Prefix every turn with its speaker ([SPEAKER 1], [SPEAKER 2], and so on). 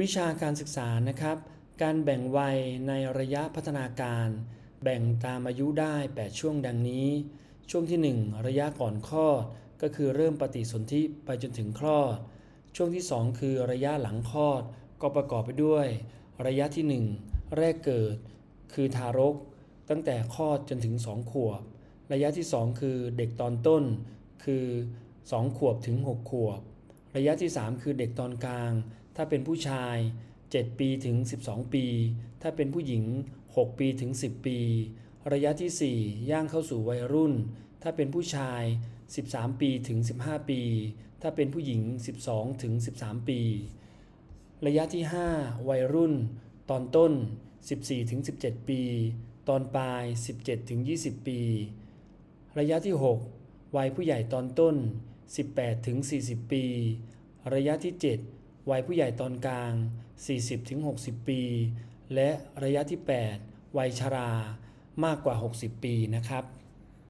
[SPEAKER 1] วิชาการศึกษานะครับ การแบ่งวัยในระยะพัฒนาการ แบ่งตามอายุได้ 8 ช่วงดังนี้ ช่วงที่ 1 ระยะก่อนคลอด ก็คือเริ่มปฏิสนธิไปจนถึงคลอด ช่วงที่ 2 คือระยะหลังคลอด ก็ประกอบไปด้วย ระยะที่ 1 แรกเกิด คือทารก ตั้งแต่คลอดจนถึง 2 ขวบ ระยะที่ 2 คือเด็กตอนต้น คือ 2 ขวบถึง 6 ขวบ ระยะที่ 3 คือเด็กตอนกลาง ถ้าเป็นผู้ชาย 7 ปีถึง 12 ปี ถ้าเป็นผู้หญิง 6 ปีถึง 10 ปี ระยะที่ 4 ย่างเข้าสู่วัยรุ่น ถ้าเป็นผู้ชาย 13 ปีถึง 15 ปี ถ้าเป็นผู้หญิง 12 ถึง 13 ปี ระยะที่ 5 วัยรุ่น ตอนต้น 14 ถึง 17 ปี ตอนปลาย 17 ถึง 20 ปี ระยะที่ 6 วัยผู้ใหญ่ตอนต้น 18 ถึง 40 ปี ระยะที่ 7 วัยผู้ใหญ่ตอนกลาง 40-60 ปี และระยะที่ 8 วัยชรามากกว่า 60 ปีนะครับ